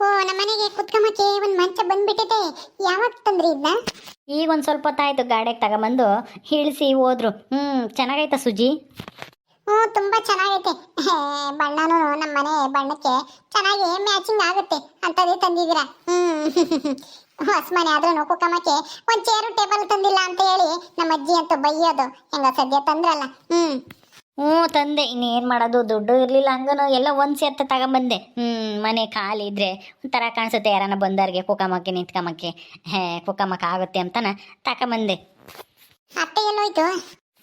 ಓ ನಮ್ಮನೆಗೆ ಕುತ್ಕೊಂಬಕ್ಕೆ ಒಂದು ಮಂಚ ಬಂದ್ಬಿಟ್ಟಿದೆ. ಯಾವಾಗ ತಂದ್ರಿ ಇದನ್ನ ಈಗ ಒಂದು ಸ್ವಲ್ಪ ಹೊತ್ತಾಯ್ತು ಗಾಡಿಗೆ ತಗೊಂಬಂದು ಇಳಿಸಿ ಹೋದ್ರು. ಹ್ಮ್ ಚೆನ್ನಾಗೈತಾ ಸುಜಿ? ಹ್ಞೂ ತುಂಬಾ ಚೆನ್ನಾಗೈತೆ. ಹೇ, ಬಣ್ಣನೂ ನಮ್ಮ ಮನೆ ಬಣ್ಣಕ್ಕೆ ಚೆನ್ನಾಗಿ ಮ್ಯಾಚಿಂಗ್ ಆಗುತ್ತೆ ಅಂತದೇ ತಂದಿದ್ದೀರಾ? ಹ್ಮ್ ಹೊಸ ಮನೆ ಆದ್ರೂ ಕುಕ್ಕಮ್ಮಕ್ಕೆ ಒಂದ್ ಚೇರು ಟೇಬಲ್ ತಂದಿಲ್ಲ ಅಂತ ಹೇಳಿ ನಮ್ಮ ಅಜ್ಜಿ ಅಂತೂ ಬೈಯೋದು. ಹೆಂಗ ಸದ್ಯ ತಂದ್ರಲ್ಲ. ಹ್ಮ್. ಹ್ಞೂ ತಂದೆ ಇನ್ನೇನು ಮಾಡೋದು? ದುಡ್ಡು ಇರಲಿಲ್ಲ ಹಂಗನು ಎಲ್ಲ ಒಂದು ಸೇರ್ತ ತಗೊಂಬಂದೆ. ಹ್ಞೂ ಮನೆ ಖಾಲಿ ಇದ್ರೆ ಒಂಥರ ಕಾಣಿಸುತ್ತೆ ಯಾರನ್ನ ಬಂದವ್ರಿಗೆ ಕುಕ್ಕಮ್ಮಕ್ಕೆ ನಿಂತ್ಕಮ್ಮಕ್ಕೆ ಹೇ ಕುಕ್ಕಮ್ಮಕ್ಕೆ ಆಗುತ್ತೆ ಅಂತನ ತಗೊಂಬಂದೆ. ಅತ್ತೆ ಎಲ್ಲೋಯ್ತು?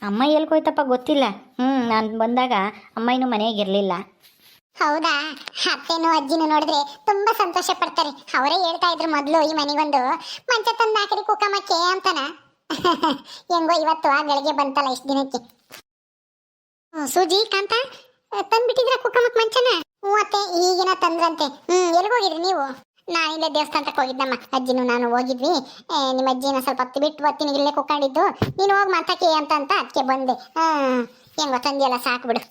ಅಮ್ಮ ಎಲ್ಕೋಯ್ತಪ್ಪ ಗೊತ್ತಿಲ್ಲ. ಹ್ಞೂ ನಾನು ಬಂದಾಗ ಅಮ್ಮ ಇನ್ನೂ ಮನೆಗೆ ಇರಲಿಲ್ಲ. ಹೌದಾ? ಅತ್ತೆನೂ ಅಜ್ಜಿನೂ ನೋಡಿದ್ರೆ ತುಂಬಾ ಸಂತೋಷ ಪಡ್ತಾರೆ. ಅವರೇ ಹೇಳ್ತಾ ಇದ್ರು ಮೊದಲು ಈ ಮನೆಗೊಂದು. ಮಂಚ ತಂದು ಹಾಕಿರಿ ಕುಕ್ಕಮ್ಮಕ್ಕೆ ಅಂತನ. ಹೆಂಗೋ ಇವತ್ತು ಆ ಗಳಿಗೆ ಬಂತಲ್ಲ ಇಷ್ಟು ದಿನಕ್ಕೆ. ಸೂಜಿ, ಕಾಂತ ತಂದ್ಬಿಟ್ಟಿದ್ರೆ ಕುಕ್ಕಮ್ಮಕ್ ಮಂಚನ? ಮೂವತ್ತೆ ಈಗಿನ ತಂದ್ರಂತೆ. ಹ್ಮ್ ಹೋಗಿದ್ರಿ ನೀವು? ನಾನಿಲ್ಲೇ ದೇವಸ್ಥಾನಕ್ಕೆ ಹೋಗಿದ್ದಮ್ಮ. ಅಜ್ಜಿನೂ ನಾನು ಹೋಗಿದ್ವಿ. ನಿಮ್ಮ ಅಜ್ಜಿನ ಸ್ವಲ್ಪ ಹೊತ್ತು ಬಿಟ್ಟು ಬರ್ತೀನಿ ಇಲ್ಲೇ ಕುಕ್ಕೊಂಡಿದ್ದು. ನೀನು ಹೋಗಿ ಮಾತಾಕಿ ಅಂತ ಅಂತ ಅದಕ್ಕೆ ಬಂದೆ. ಹ್ಮ್ ಹೆಂಗೋ ತಂದಿಯಲ್ಲ ಸಾಕು ಬಿಡು.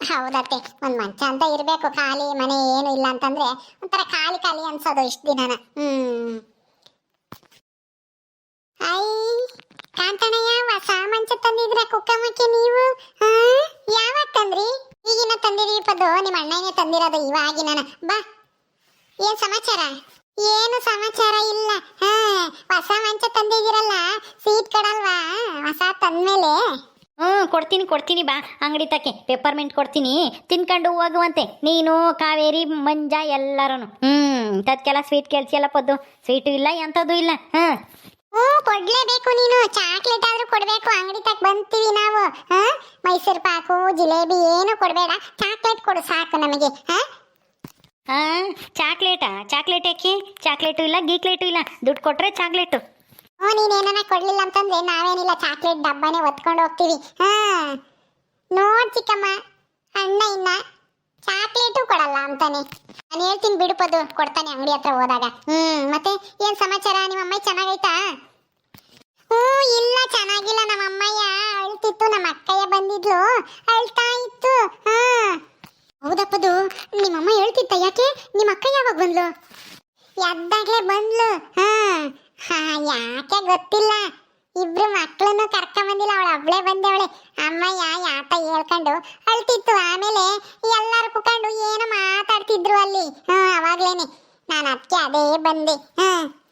ಹೌದತ್ತೆ, ಒಂದ್ ಮಂಚ ಅಂತ ಇರ್ಬೇಕು. ಖಾಲಿ ಮನೆ ಏನು ಇಲ್ಲ ಅಂತಂದ್ರೆ ಒಂಥರ ಖಾಲಿ ಖಾಲಿ ಅನ್ಸೋದು ಇಷ್ಟು ದಿನನ. ಹ್ಮ್. ಐ ಕಾಂತಣ್ಣಯ್ಯ ಹೊಸ ಮಂಚ ತಂದಿದ್ರ ಕುಕ್ಕಮ್ಮಕ್ಕೆ ನೀವು? ಯಾವಾಗ ತಂದ್ರಿ? ಈಗಿನ ತಂದಿದೀವಿ ಪದ್ದು ನಿಮ್ಮ ಅಣ್ಣನೇ ತಂದಿರೋದು ಇವಾಗಿನ ಬಾ. ಏನ್ ಸಮಾಚಾರ? ಏನು ಸಮಾಚಾರ ಇಲ್ಲ. ಹಾ, ಹೊಸ ಮಂಚ ತಂದಿದ್ದೀರಲ್ಲ, ಸೀಟ್ ಕೊಡಲ್ವಾ? ಹೊಸ ತಂದ್ಮೇಲೆ? ಹ್ಞೂ, ಕೊಡ್ತೀನಿ ಕೊಡ್ತೀನಿ ಬಾ. ಅಂಗಡಿ ತಕ್ಕೆ ಪೆಪ್ಪರ್ಮೆಂಟ್ ಕೊಡ್ತೀನಿ. ತಿನ್ಕೊಂಡು ಹೋಗುವಂತೆ. ನೀನು, ಕಾವೇರಿ, ಮಂಜ ಎಲ್ಲರೂ ಹ್ಞೂ ತದ್ಕೆಲ್ಲ ಸ್ವೀಟ್ ಕೇಳ್ತಿಯಲ್ಲ ಪದ್ದು. ಸ್ವೀಟು ಇಲ್ಲ, ಎಂಥದ್ದು ಇಲ್ಲ. ಹಾಂ. ಹ್ಞೂ ಕೊಡ್ಲೇಬೇಕು ನೀನು. ಚಾಕ್ಲೇಟ್ ಆದ್ರೂ ಕೊಡ್ಬೇಕು. ಅಂಗಡಿ ತಕ್ ಬಂತೀವಿ ನಾವು. ಹಾ? ಮೈಸೂರು ಪಾಕು ಜಿಲೇಬಿ ಏನು ಕೊಡಬೇಡ. ಚಾಕ್ಲೇಟ್ ಕೊಡು ಸಾಕು ನಮಗೆ. ಹಾ? ಹಾಂ ಚಾಕ್ಲೇಟಾ? ಚಾಕ್ಲೇಟ್ ಯಾಕೆ? ಚಾಕ್ಲೇಟು ಇಲ್ಲ ಗೀಕ್ಲೇಟು ಇಲ್ಲ. ದುಡ್ಡು ಕೊಟ್ಟರೆ ಚಾಕ್ಲೇಟು. ಹ್ಞೂ ನೀನೇನ ಕೊಡ್ಲಿಲ್ಲ ಅಂತಂದ್ರೆ ನಾವೇನಿಲ್ಲ. ಚಾಕ್ಲೇಟ್ ಡಬ್ಬನೇ ಒತ್ಕೊಂಡು ಹೋಗ್ತೀವಿ. ಹಾ? ನೋಡ್ ಚಿಕ್ಕಮ್ಮ ಅಣ್ಣ ಇನ್ನ. ಚಾಕ್ಲೇಟು ಕೊಡಲ್ಲ ಅಂತಾನೆ. ನಾನು ಹೇಳ್ತೀನಿ ಬಿಡುಪದು ಕೊಡ್ತಾನೆ ಅಂಗಡಿ ಹತ್ರ ಹೋದಾಗ. ಹ್ಮ್, ಮತ್ತೆ ಏನ್ ಸಮಾಚಾರ? ನಿಮ್ಮ ಅಮ್ಮ ಚೆನ್ನಾಗೈತಾ? ಹ್ಞೂ, ಇಲ್ಲ, ಚೆನ್ನಾಗಿಲ್ಲ ನಮ್ಮ ಅಮ್ಮಯ್ಯ ಅಳ್ತಿತ್ತು ನಮ್ಮ ಅಕ್ಕಯ್ಯ ಬಂದಿದ್ಲು. ಅಳ್ತಾ ಇತ್ತು. ಹಾ. ಹೌದಪ್ಪದು ನಿಮ್ಮಮ್ಮ ಹೇಳ್ತಿತ್ತ ಯಾಕೆ? ನಿಮ್ಮ ಅಕ್ಕ ಯಾವಾಗ ಬಂದ್ಲು? ಎದ್ದಾಗ್ಲೇ ಬಂದ್ಲು. ಹಾ, ಯಾಕೆ ಗೊತ್ತಿಲ್ಲ. ಇಬ್ರು ಮಕ್ಕಳನ್ನು ಕರ್ಕೊಂಡ್ ಬಂದಿಲ್ಲ, ಅವಳು ಬಂದೆ ಬಂದವಳೆ. ಅಮ್ಮಯ್ಯ ಯಾತ ಹೇಳ್ಕೊಂಡು ಅಳ್ತಿತ್ತು. ಆಮೇಲೆ ಎಲ್ಲರೂ ಕುಕೊಂಡು ಏನೋ ಮಾತಾಡ್ತಿದ್ರು ಅಲ್ಲಿ. ಹ್ಞೂ ಅವಾಗ್ಲೇನೆ. ನಾನು ಅದಕ್ಕೆ ಅದೇ ಬಂದೆ. ಹ್ಞೂ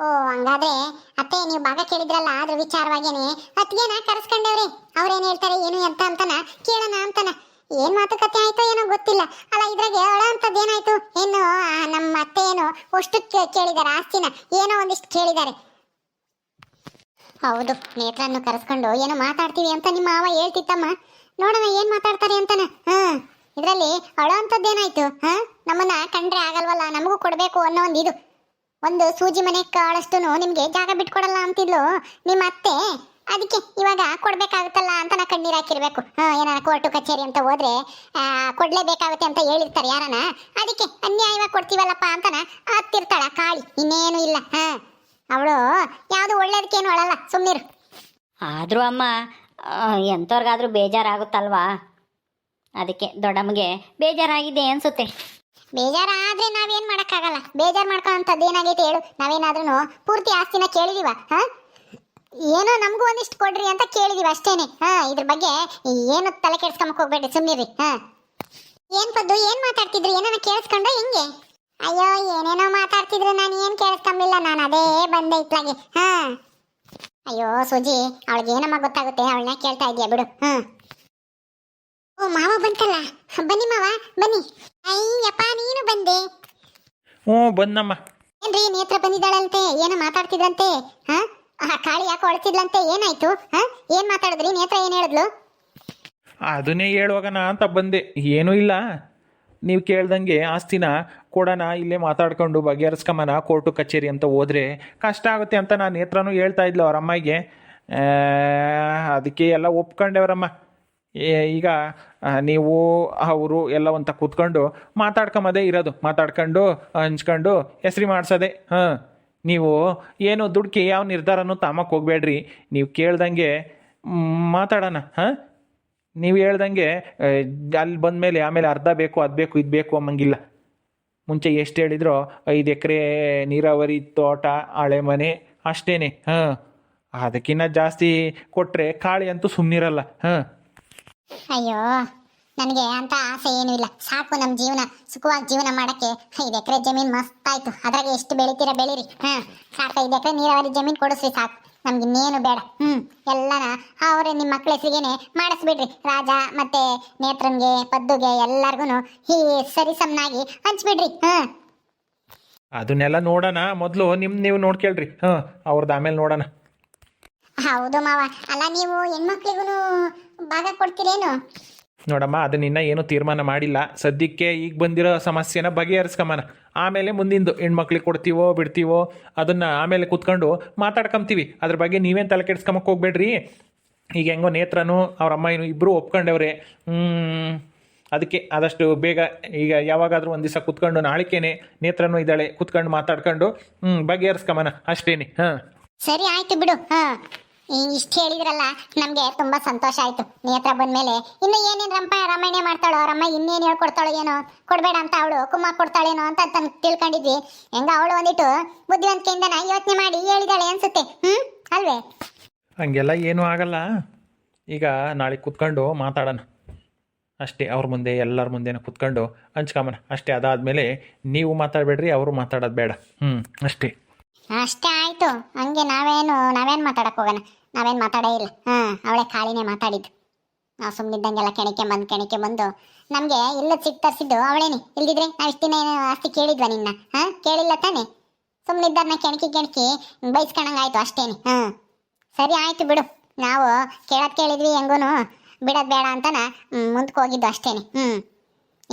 ಓ, ಹಂಗಾದ್ರೆ ಅತ್ತೆ, ನೀವು ಭಾಗ ಕೇಳಿದ್ರಲ್ಲ ಅದ್ರ ವಿಚಾರವಾಗೇನೆ. ಅತ್ತಿಗೆನ ಕರೆಸ್ಕೊಂಡವ್ರೆ. ಅವ್ರೇನು ಹೇಳ್ತಾರೆ, ಏನು ಎಂತ ಅಂತನ ಕೇಳೋಣ ಅಂತನ. ಏನ್ ಮಾತುಕತೆ ಆಯ್ತೋ ಏನೋ ಗೊತ್ತಿಲ್ಲ. ಅಲ್ಲ, ಇದ್ರಾಗೆ ಅಳ ಏನಾಯ್ತು? ಏನು ನಮ್ಮ ಅತ್ತೆ ಏನು ಅಷ್ಟು ಕೇಳಿದಾರೆ, ಆಸ್ತಿನ. ಏನೋ ಒಂದಿಷ್ಟು ಕೇಳಿದ್ದಾರೆ ಹೌದು ನೇತ್ರನ್ನು ಕರೆಸ್ಕೊಂಡು ಏನೋ ಮಾತಾಡ್ತೀವಿ ಅಂತ ನಿಮ್ಮ ಮಾವ ಹೇಳ್ತಿತ್ತಮ್ಮ. ನೋಡೋಣ ಏನ್ ಮಾತಾಡ್ತಾರೆ ಅಂತನ. ಹ, ಇದರಲ್ಲಿ ಅಳೋ ಅಂತದ್ದೇನಾಯ್ತು ಹ, ನಮ್ಮನ್ನ ಕಂಡ್ರೆ ಆಗಲ್ವಲ್ಲ, ನಮಗೂ ಕೊಡ್ಬೇಕು ಅನ್ನೋ ಒಂದು ಇದು. ಒಂದು ಸೂಜಿ ಮನೆ ಕಾಳಷ್ಟು ನಿಮ್ಗೆ ಜಾಗ ಬಿಟ್ಕೊಡಲ್ಲ ಅಂತಿದ್ಲು. ನಿಮ್ಮ ಅತ್ತೆ ಅದಕ್ಕೆ ಇವಾಗ ಕೊಡ್ಬೇಕಾಗುತ್ತಲ್ಲ ಅಂತ ನಾ ಕಣ್ಣೀರ್ ಹಾಕಿರ್ಬೇಕು. ಹಾ, ಏನಾರ ಕೋರ್ಟು ಕಚೇರಿ ಅಂತ ಹೋದ್ರೆ ಕೊಡ್ಲೇಬೇಕಾಗುತ್ತೆ ಅಂತ ಹೇಳಿರ್ತಾರೆ ಯಾರನ ಅದಕ್ಕೆ ಅನ್ಯಾಯವಾಗಿ ಕೊಡ್ತೀವಲ್ಲಪ್ಪ ಅಂತನ ಹತ್ತಿರ್ತಾಳ ಕಾಳಿ. ಇನ್ನೇನು ಇಲ್ಲ. ಹಾ. ಅವಳು ಯಾವುದು ಒಳ್ಳೇದಕ್ಕೇನು ಒಳಲ್ಲ ಸುಮ್ಮನಿರು ಆದರೂ ಅಮ್ಮ ಎಂಥವ್ರಿಗಾದ್ರೂ ಬೇಜಾರಾಗುತ್ತಲ್ವಾ? ಅದಕ್ಕೆ ದೊಡ್ಡಮ್ಮಗೆ ಬೇಜಾರಾಗಿದೆ ಅನ್ಸುತ್ತೆ. ಬೇಜಾರಾದ್ರೆ ನಾವೇನ್ ಮಾಡಕ್ಕಾಗಲ್ಲ. ಬೇಜಾರ್ ಮಾಡ್ಕೊಂತದ್ದು ಏನಾಗೈತೆ ಹೇಳು. ನಾವೇನಾದ್ರೂ ಪೂರ್ತಿ ಆಸ್ತಿನ ಕೇಳಿದೀವ ಹಾಂ? ಏನೋ ನಮಗೂ ಒಂದಿಷ್ಟು ಕೊಡ್ರಿ ಅಂತ ಕೇಳಿದೀವಿ ಅಷ್ಟೇನೆ. ಹಾಂ ಇದ್ರ ಬಗ್ಗೆ ಏನು ತಲೆ ಕೆಡ್ಸ್ಕೊಂಬಕ್ ಹೋಗ್ಬೇಡಿ ಸುಮ್ಮನಿರಿ ಹಾಂ? ಏನ್ ಪದ್ದು ಏನು ಮಾತಾಡ್ತಿದ್ರಿ? ಏನನ್ನ ಕೇಳಿಸ್ಕೊಂಡ ಹೆಂಗೆ? ಅಯ್ಯೋ ಏನೇನೋ ಮಾತಾಡ್ತಿದ್ರು ನಾನು ಏನು ಕೇಳಿಸ್ಕೊಂಬಿಲ್ಲ ನಾನು ಅದೇ ಬಂದೆ ಇತ್ಲಾಗೆ. ಹಾ. ಅಯ್ಯೋ ಸುಜಿ ಅವಳಿಗೆ ಏನಮ್ಮ ಗೊತ್ತಾಗುತ್ತೆ? ಅವಳನ್ನ ಕೇಳ್ತಾ ಇದೀಯ ಬಿಡು. ಹಾ. ಓ ಮಾವ ಬಂತಲ್ಲ? ಬನ್ನಿ ಮಾವ ಬನ್ನಿ. ಅಯ್ಯಪ್ಪ ನೀನು ಬಂದೆ. ಹ್ಞೂ ಬಂದಮ್ಮ. ಏನ್ರಿ ನೇತ್ರ ಬಂದಿದ್ದಾಳಂತೆ? ಏನೋ ಮಾತಾಡ್ತಿದ್ರಂತೆ? ಹಾ? ಆ ಕಾಳಿ ಯಾಕೆ ಹೊಳ್ತಿದ್ಲಂತೆ ಏನಾಯ್ತು? ಹಾ? ಏನ್ ಮಾತಾಡಿದ್ರಿ? ನೇತ್ರ ಏನ್ ಹೇಳಿದ್ಲು? ಅದನ್ನೇ ನಾ ಅಂತ ಬಂದೆ. ಏನೂ ಇಲ್ಲ. ನೀವು ಕೇಳ್ದಂಗೆ ಆಸ್ತಿನ ಕೊಡೋಣ ಇಲ್ಲೇ ಮಾತಾಡ್ಕೊಂಡು ಬಗೆಹರಿಸ್ಕೊಂಬನ ಕೋರ್ಟು ಕಚೇರಿ ಅಂತ ಹೋದರೆ ಕಷ್ಟ ಆಗುತ್ತೆ ಅಂತ ನಾನು ನೇತ್ರನೂ ಹೇಳ್ತಾ ಇದ್ಲು ಅವ್ರ ಅಮ್ಮಗೆ ಅದಕ್ಕೆ ಎಲ್ಲ ಒಪ್ಕೊಂಡೆವ್ರಮ್ಮ ಈಗ ನೀವು, ಅವರು ಎಲ್ಲ ಅಂತ ಕೂತ್ಕೊಂಡು ಮಾತಾಡ್ಕೊಂಬದೇ ಇರೋದು. ಮಾತಾಡ್ಕೊಂಡು, ಹಂಚ್ಕೊಂಡು, ಹೆಸ್ರಿ ಮಾಡಿಸೋದೆ. ಹಾಂ, ನೀವು ಏನು ದುಡ್ಕಿ ಯಾವ ನಿರ್ಧಾರನೂ ತಾಮಕ್ಕೆ ಹೋಗ್ಬೇಡ್ರಿ. ನೀವು ಕೇಳ್ದಂಗೆ ಮಾತಾಡೋಣ. ಹಾಂ? ನೀವು ಹೇಳ್ದಂಗೆ ಅಲ್ಲಿ ಬಂದಮೇಲೆ ಆಮೇಲೆ ಅರ್ಧ ಬೇಕು, ಅದು ಬೇಕು, ಇದು ಬೇಕು ಅಮ್ಮಂಗಿಲ್ಲ ಮುಂಚೆ ಎಷ್ಟು ಹೇಳಿದ್ರೋ, ಐದು ಎಕರೆ ನೀರಾವರಿ ತೋಟ, ಹಳೆ ಮನೆ, ಅಷ್ಟೇನೆ, ಹಾಂ. ಅದಕ್ಕಿಂತ ಜಾಸ್ತಿ ಕೊಟ್ಟರೆ ಕಾಳಿ ಅಂತೂ ಸುಮ್ಮನಿರಲ್ಲ ಹಾಂ. ಅಯ್ಯೋ. ನನಗೆ ಅಂತ ಆಸೆ ಏನೂ ಇಲ್ಲ. ಸಾಕು ನಮ್ಮ ಜೀವನ ಸುಖವಾಗಿ ಜೀವನ ಮಾಡಕ್ಕೆ. ಐದು ಎಕರೆ ಜಮೀನ್ ಮಸ್ತ್ ಆಯ್ತು ಅದ್ರಾಗೆ ಎಷ್ಟು ಬೆಳಿತೀರ ಬೆಳೀರಿ. ಹಾ ಸಾಕು ಐದು ಎಕರೆ ನೀರಾವರಿ ಜಮೀನು ಕೊಡಿಸ್ರಿ ಸಾಕು. ನಮ್ಗೆ ಇನ್ನೇನು ಬೇಡ. ಹ್ಮ್ ಎಲ್ಲನ ಅವರೇ ನಿಮ್ಮ ಮಕ್ಳ ಹೆಸರಿಗೇನೆ ಮಾಡಿಸ್ಬಿಡ್ರಿ. ರಾಜ ಮತ್ತೆ ನೇತ್ರನ್ಗೆ ಪದ್ದುಗೆ ಎಲ್ಲಾರ್ಗು ಈ ಸರಿ ಸಮನಾಗಿ ಹಂಚ್ಬಿಡ್ರಿ. ಹಾ. ಅದನ್ನೆಲ್ಲ ನೋಡೋಣ. ಮೊದಲು ನಿಮ್ಮ ನೀವು ನೋಡ್ಕೇಳ್ರಿ. ಹಾಂ ಅವ್ರದ್ದು ಆಮೇಲೆ ನೋಡೋಣ. ಹೌದು ಮಾವ. ಅಲ್ಲ ನೀವು ಹೆಣ್ಮಕ್ಳಿಗೂ ಭಾಗ ಕೊಡ್ತೀರೇನು? ನೋಡಮ್ಮ, ಅದನ್ನ ಏನು ತೀರ್ಮಾನ ಮಾಡಿಲ್ಲ. ಸದ್ಯಕ್ಕೆ ಈಗ ಬಂದಿರೋ ಸಮಸ್ಯೆನ ಬಗೆಹರಿಸ್ಕೊಂಬನ ಆಮೇಲೆ ಮುಂದಿಂದು ಹೆಣ್ಮಕ್ಳಿಗೆ ಕೊಡ್ತೀವೋ, ಬಿಡ್ತೀವೋ, ಅದನ್ನು ಆಮೇಲೆ ಕೂತ್ಕೊಂಡು ಮಾತಾಡ್ಕೊಂತೀವಿ. ಅದ್ರ ಬಗ್ಗೆ ನೀವೇನು ತಲೆ ಕೆಡ್ಸ್ಕೊಂಬಕ್ಕೆ ಹೋಗ್ಬೇಡ್ರಿ. ಈಗ ಹೆಂಗೋ ನೇತ್ರನು, ಅವ್ರ ಅಮ್ಮನೂ ಇಬ್ಬರು ಒಪ್ಕೊಂಡವ್ರೆ. ಅದಕ್ಕೆ ಆದಷ್ಟು ಬೇಗ ಈಗ ಯಾವಾಗಾದರೂ ಒಂದು ದಿವಸ ಕೂತ್ಕೊಂಡು ನಾಳಿಕೇನೆ ನೇತ್ರನೂ ಇದ್ದಾಳೆ, ಕೂತ್ಕೊಂಡು ಮಾತಾಡ್ಕೊಂಡು ಬಗೆಹರಿಸ್ಕೊಂಬನ ಅಷ್ಟೇನೆ. ಹಾಂ. ಸರಿ, ಆಯ್ತು ಬಿಡು. ಹಾ. ಇಷ್ಟು ಹೇಳಿದ್ರಲ್ಲ ನಮ್ಗೆ ತುಂಬಾ ಸಂತೋಷ ಆಯ್ತು. ನೀ ಹತ್ರ ಬಂದ್ಮೇಲೆ ಇನ್ನು ಏನೇನ್ ರಂಪ ರಾಮಾಯಣ ಮಾಡ್ತಾಳೋ ರಮ್ಮ ಇನ್ನೇನ್ ಹೇಳ್ಕೊಡ್ತಾಳೋ ಏನೋ ಕೊಡ್ಬೇಡ ಅಂತ ಅವಳು ಕುಮ್ಮ ಕೊಡ್ತಾಳೇನೋ ಅಂತ ತನ್ ತಿಳ್ಕೊಂಡಿದ್ವಿ. ಹೆಂಗ ಅವಳು ಒಂದಿಟ್ಟು ಬುದ್ಧಿವಂತಿಕೆಯಿಂದ ಯೋಚನೆ ಮಾಡಿ ಹೇಳಿದಾಳೆ ಅನ್ಸುತ್ತೆ. ಹ್ಮ್? ಅಲ್ವೇ? ಹಂಗೆಲ್ಲ ಏನೂ ಆಗಲ್ಲ. ಈಗ ನಾಳೆ ಕುತ್ಕೊಂಡು ಮಾತಾಡೋಣ. ಅಷ್ಟೇ ಅವ್ರ ಮುಂದೆ ಎಲ್ಲರ ಮುಂದೆನ ಕುತ್ಕೊಂಡು ಹಂಚ್ಕೊಂಬನ ಅಷ್ಟೇ ಅದಾದಮೇಲೆ ನೀವು ಮಾತಾಡಬೇಡ್ರಿ ಅವರು ಮಾತಾಡೋದು ಬೇಡ. ಹ್ಞೂ ಅಷ್ಟೇ. ಅಷ್ಟೇ ಆಯ್ತು. ಹಂಗೆ ನಾವೇನು ನಾವೇನ್ ಮಾತಾಡಕ್ಕೆ ಹೋಗೋಣ? ನಾವೇನ್ ಮಾತಾಡೇ ಇಲ್ಲ. ಹಾಂ ಅವಳೆ ಕಾಳಿನೇ ಮಾತಾಡಿದ್ದು. ನಾವು ಸುಮ್ಮನಿದ್ದಂಗೆಲ್ಲ ಕೆಣಕೆ ಬಂದು ಕೆಣಕೆ ಬಂದು ನಮಗೆ ಇಲ್ಲ ಸಿಟ್ಟು ತರಿಸಿದ್ದು ಅವಳೇನೆ. ಇಲ್ದಿದ್ರೆ ನಾವು ಇಷ್ಟು ದಿನ ಏನು ಆಸ್ತಿ ಕೇಳಿದ್ವ ನಿನ್ನ. ಹಾಂ ಕೇಳಿಲ್ಲ ತಾನೆ? ಸುಮ್ಮನಿದ್ದಾರನ್ನ ಕೆಣಕಿ ಕೆಣಕಿ ಬೈಸ್ಕೊಂಡಂಗಾಯ್ತು ಅಷ್ಟೇನೆ. ಹಾಂ. ಸರಿ ಆಯಿತು ಬಿಡು. ನಾವು ಕೇಳೋದು ಕೇಳಿದ್ವಿ ಹೆಂಗೂ ಬಿಡೋದು ಬೇಡ ಅಂತನ ಮುಂದಕ್ಕೆ ಹೋಗಿದ್ದು ಅಷ್ಟೇನೆ. ಹ್ಞೂ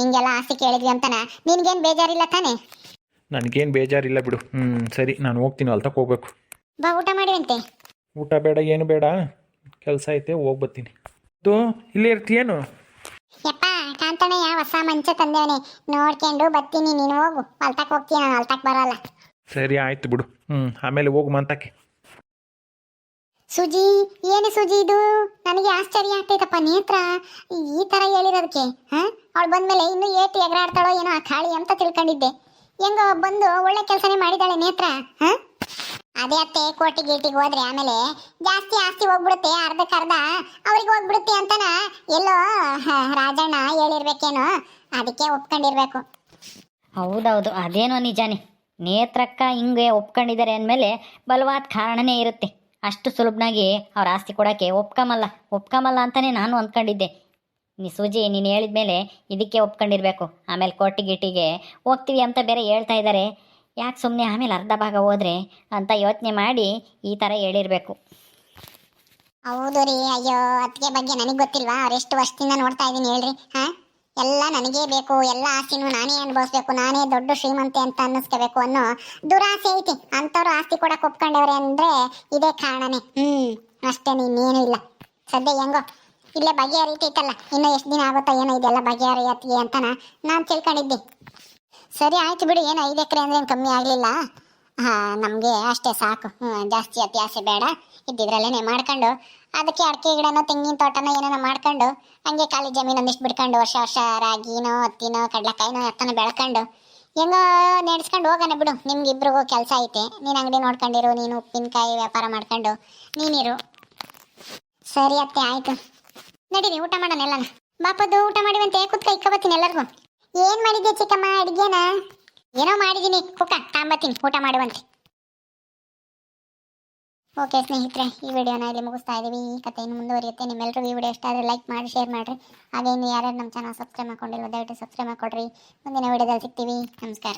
ಹಿಂಗೆಲ್ಲ ಆಸ್ತಿ ಕೇಳಿದ್ವಿ ಅಂತನ. ನಿನಗೇನು ಬೇಜಾರಿಲ್ಲ ತಾನೆ? ನನಗೇನು ಬೇಜಾರಿಲ್ಲ ಬಿಡು. ಹ್ಞೂ ಸರಿ ನಾನು ಹೋಗ್ತೀನಿ ಅಲ್ತಕ್ಕೆ ಹೋಗ್ಬೇಕು. ಬಾ ಊಟ ಮಾಡಿವಂತೆ. ಊಟ ಬೇಡ ಏನು ಬೇಡ ಕೆಲಸ ಐತೆ ಹೋಗಿ ಬರ್ತೀನಿ. ಅದು ಇಲ್ಲೇ ಇರ್ತೀಯೇನು ಯಪ್ಪ ಕಾಂತಣ್ಣಯ್ಯ ಹೊಸ ಮಂಚ ತಂದೇವನೆ. ನೋಡ್ಕೊಂಡು ಬರ್ತೀನಿ ನೀನು ಹೋಗು. ಹೊಲ್ತಕ್ ಹೋಗ್ತೀನಿ ನಾನು ಹೊಲ್ತಕ್ ಬರಲ್ಲ. ಸರಿ ಆಯ್ತು ಬಿಡು. ಹ್ಞೂ ಆಮೇಲೆ ಹೋಗು ಮಂತಕ್ಕೆ. ಸುಜಿ ಏನು ಸುಜಿ ಇದು? ನನಗೆ ಆಶ್ಚರ್ಯ ಆಗ್ತೈತಪ್ಪ ನೇತ್ರ. ಈ ತರ ಹೇಳಿರೋದಕ್ಕೆ ಹಾ? ಅವಳು ಬಂದ್ಮೇಲೆ ಇನ್ನು ಏಟು ಎಗರಾಡ್ತಾಳೋ ಏನೋ ಆ ಖಾಳಿ ಅಂತ ತಿಳ್ಕೊಂಡಿದ್ದೆ. ಹೆಂಗೋ ಬಂದು ಒಳ್ಳೆ ಕೆಲಸನೇ ಮಾಡಿದಾಳೆ ನೇತ್ರ ಹಾ? ಅದೇ ಅತ್ತೆ, ಕೋಟಿ ಗೀಟಿಗೆ ಹೋದ್ರೆ ಆಮೇಲೆ ಜಾಸ್ತಿ ಆಸ್ತಿ ಹೋಗ್ಬಿಡುತ್ತೆ ಅರ್ಧಕ್ಕರ್ಧ ಅವ್ರಿಗೆ ಹೋಗ್ಬಿಡುತ್ತೆ ಅಂತನ ಎಲ್ಲೋ ರಾಜಣ್ಣ ಹೇಳಿರ್ಬೇಕೇನೋ, ಅದಕ್ಕೆ ಒಪ್ಕೊಂಡಿರ್ಬೇಕು. ಹೌದೌದು, ಅದೇನೋ ನಿಜಾನೇ. ನೇತ್ರಕ್ಕ ಹಿಂಗೆ ಒಪ್ಕೊಂಡಿದ್ದಾರೆ ಅಂದಮೇಲೆ ಬಲವಾದ ಕಾರಣನೇ ಇರುತ್ತೆ. ಅಷ್ಟು ಸುಲಭನಾಗಿ ಅವ್ರ ಆಸ್ತಿ ಕೊಡೋಕ್ಕೆ ಒಪ್ಕೊಂಬಲ್ಲ ಒಪ್ಕೊಂಬಲ್ಲ ಅಂತಲೇ ನಾನು ಅಂದ್ಕೊಂಡಿದ್ದೆ. ನೀ ಸೂಜಿ, ನೀನು ಹೇಳಿದ ಮೇಲೆ ಇದಕ್ಕೆ ಒಪ್ಕೊಂಡಿರ್ಬೇಕು. ಆಮೇಲೆ ಕೋಟಿ ಗೀಟಿಗೆ ಹೋಗ್ತೀವಿ ಅಂತ ಬೇರೆ ಹೇಳ್ತಾ ಇದ್ದಾರೆ. ಯಾಕೆ ಸುಮ್ಮನೆ ಆಮೇಲೆ ಅರ್ಧ ಭಾಗ ಹೋದ್ರೆ ಅಂತ ಯೋಚನೆ ಮಾಡಿ ಈ ಥರ ಹೇಳಿರಬೇಕು. ಹೌದು ರೀ, ಅಯ್ಯೋ ಅದಕ್ಕೆ ಬಗ್ಗೆ ನನಗೆ ಗೊತ್ತಿಲ್ವಾ? ಅವ್ರು ಎಷ್ಟು ವರ್ಷದಿಂದ ನೋಡ್ತಾ ಇದ್ದೀನಿ ಹೇಳ್ರಿ, ಹಾ? ಎಲ್ಲ ನನಗೇ ಬೇಕು, ಎಲ್ಲ ಆಸ್ತಿನೂ ನಾನೇ ಅನುಭವಿಸ್ಬೇಕು, ನಾನೇ ದೊಡ್ಡ ಶ್ರೀಮಂತೆ ಅಂತ ಅನ್ನಿಸ್ಕೋಬೇಕು ಅನ್ನೋ ದುರಾಸೆ ಐತಿ. ಅಂಥವ್ರು ಆಸ್ತಿ ಕೂಡ ಒಪ್ಕೊಂಡವ್ರೆ ಅಂದ್ರೆ ಇದೇ ಕಾರಣನೇ. ಹ್ಞೂ ಅಷ್ಟೇ ಇನ್ನೇನು ಇಲ್ಲ. ಸದ್ಯ ಹೆಂಗೋ, ಇಲ್ಲೇ ಬಗೆಹರಿತೈತಲ್ಲ, ಇನ್ನು ಎಷ್ಟು ದಿನ ಆಗುತ್ತೋ ಏನೋ ಇದೆಲ್ಲ ಬಗೆಹರಿಯತ್ತಿಗೆ ಅಂತ ನಾನು ತಿಳ್ಕೊಂಡಿದ್ದೆ. ಸರಿ ಆಯ್ತು ಬಿಡು, ಏನು ಐದು ಎಕರೆ ಅಂದ್ರೆ ಏನು ಕಮ್ಮಿ ಆಗಲಿಲ್ಲ? ಹಾಂ, ನಮಗೆ ಅಷ್ಟೇ ಸಾಕು. ಜಾಸ್ತಿ ಅತಿ ಆಸೆ ಬೇಡ. ಇದ್ದಿದ್ರಲ್ಲೇ ಮಾಡ್ಕೊಂಡು, ಅದಕ್ಕೆ ಅಡಿಕೆ ಗಿಡನೋ, ತೆಂಗಿನ ತೋಟನೋ ಏನೇನೋ ಮಾಡ್ಕೊಂಡು, ಹಂಗೆ ಖಾಲಿ ಜಮೀನು ಒಂದಿಷ್ಟು ಬಿಡ್ಕೊಂಡು ವರ್ಷ ವರ್ಷ ರಾಗಿನೋ, ಹತ್ತಿನೋ, ಕಡಲೆಕಾಯಿನೋ ಎತ್ತನ ಬೆಳ್ಕೊಂಡು, ಹೆಂಗೋ ನೆಡ್ಸ್ಕೊಂಡು ಹೋಗೋಣ ಬಿಡು. ನಿಮ್ಗೆ ಇಬ್ರಿಗೂ ಕೆಲಸ ಐತೆ. ನೀನು ಅಂಗಡಿ ನೋಡ್ಕೊಂಡಿರು, ನೀನು ಉಪ್ಪಿನಕಾಯಿ ವ್ಯಾಪಾರ ಮಾಡ್ಕೊಂಡು, ನೀನಿರು. ಸರಿ ಅತ್ತೆ, ಆಯಿತು. ನಡೀರಿ, ಊಟ ಮಾಡೋಣ ಎಲ್ಲನ. ಬಾಪದ್ದು ಊಟ ಮಾಡಿವಂತೆ, ಕುತ್ಕ ಇಕ್ಕೊಬತ್ತೀನಿ ಎಲ್ಲರಿಗೂ. ಏನ್ ಮಾಡಿದ್ಯಾ ಚಿಕ್ಕಮ್ಮ, ಅಡಿಗೆನ? ಏನೋ ಮಾಡಿದ್ದೀನಿ ಕುಕ್ಕ ತಾಂಬತ್ತೀನಿ ಊಟ ಮಾಡುವಂತೆ. ಓಕೆ ಸ್ನೇಹಿತರೆ, ಈ ವಿಡಿಯೋನ ಇಲ್ಲಿ ಮುಗಿಸ್ತಾ ಇದ್ದೀವಿ ಈ ಕಥೆ ಇನ್ನು ಮುಂದುವರಿಯುತ್ತೆ. ನಿಮ್ಮೆಲ್ಲರಿಗೂ ಈ ವಿಡಿಯೋ ಇಷ್ಟ ಆದರೆ ಲೈಕ್ ಮಾಡಿ, ಶೇರ್ ಮಾಡಿರಿ. ಹಾಗೆ ಇನ್ನು ಯಾರ್ಯಾರು ನಮ್ಮ ಚಾನಲ್ ಸಬ್ಸ್ಕ್ರೈಬ್ ಮಾಡ್ಕೊಂಡಿಲ್ಲ ದಯವಿಟ್ಟು ಸಬ್ಸ್ಕ್ರೈಬ್ ಮಾಡಿಕೊಡ್ರಿ. ಮುಂದಿನ ವಿಡಿಯೋದಲ್ಲಿ ಸಿಗ್ತೀವಿ. ನಮಸ್ಕಾರ.